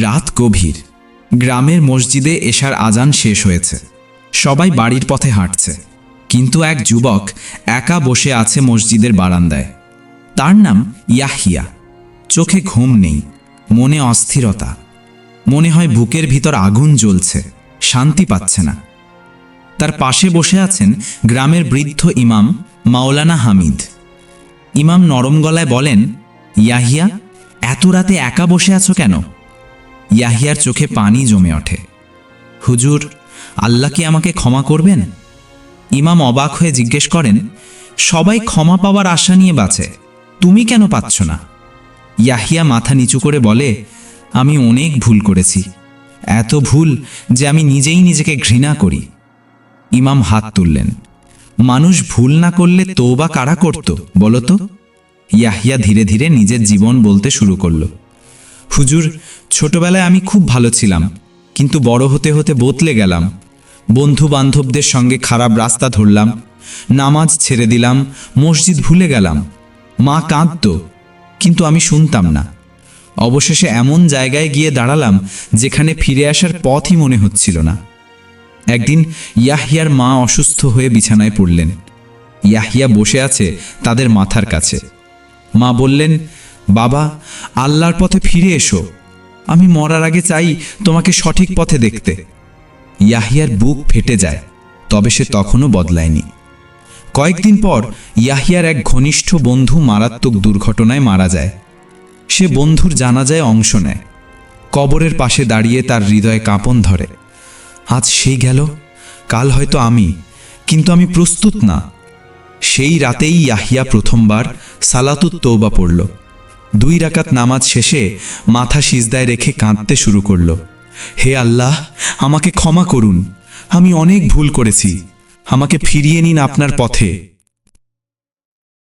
রাত গভীর। গ্রামের মসজিদে এশার আজান শেষ হয়েছে। সবাই বাড়ির পথে হাঁটছে। কিন্তু এক যুবক একা বসে আছে মসজিদের বারান্দায়। তার নাম ইয়াহিয়া। চোখে ঘুম নেই, মনে অস্থিরতা। মনে হয় বুকের ভিতর আগুন জ্বলছে, শান্তি পাচ্ছে না। তার পাশে বসে আছেন গ্রামের বৃদ্ধ ইমাম মাওলানা হামিদ। ইমাম নরম গলায় বলেন, ইয়াহিয়া, এত রাতে একা বসে আছো কেন? ইয়াহিয়ার চোখে পানি জমে ওঠে। হুজুর, আল্লাহ কি আমাকে ক্ষমা করবেন? ইমাম অবাক হয়ে জিজ্ঞেস করেন, সবাই ক্ষমা পাওয়ার আশা নিয়ে বাঁচে, তুমি কেন পাচ্ছ না? ইয়াহিয়া মাথা নিচু করে বলে, আমি অনেক ভুল করেছি, এত ভুল যে আমি নিজেই নিজেকে ঘৃণা করি। ইমাম হাত তুললেন, মানুষ ভুল না করলে তো বা কারা করত বলো তো? ইয়াহিয়া ধীরে ধীরে নিজের জীবন বলতে শুরু করল। হুজুর, ছোটবেলায় আমি খুব ভালো ছিলাম, কিন্তু বড় হতে হতে বদলে গেলাম। বন্ধু বান্ধবদের সঙ্গে খারাপ রাস্তা ধরলাম, নামাজ ছেড়ে দিলাম, মসজিদ ভুলে গেলাম। মা কাঁদত, কিন্তু আমি শুনতাম না। অবশেষে এমন জায়গায় গিয়ে দাঁড়ালাম, যেখানে ফিরে আসার পথই মনে হচ্ছিল না। একদিন ইয়াহিয়ার মা অসুস্থ হয়ে বিছানায় পড়লেন। ইয়াহিয়া বসে আছে তাদের মাথার কাছে। মা বললেন বাবা, আল্লাহর পথে ফিরে এসো। আমি মরার আগে চাই তোমাকে সঠিক পথে দেখতে। ইয়াহিয়ার বুক ফেটে যায়, তবে সে তখনও বদলায়নি। কয়েকদিন পর ইয়াহিয়ার এক ঘনিষ্ঠ বন্ধু মারাত্মক দুর্ঘটনায় মারা যায়। সে বন্ধুর জানাজায় অংশ নেয়। কবরের পাশে দাঁড়িয়ে তার হৃদয়ে কাঁপন ধরে। আজ সেই গেল, কাল হয়তো আমি, কিন্তু আমি প্রস্তুত না। সেই রাতেই ইয়াহিয়া প্রথমবার সালাতুত তৌবা পড়ল। দুই রাকাত নামাজ শেষে মাথা সিজদায় রেখে কাঁদতে শুরু করল। হে আল্লাহ, আমাকে ক্ষমা করুন। আমি অনেক ভুল করেছি। আমাকে ফিরিয়ে নিন আপনার পথে।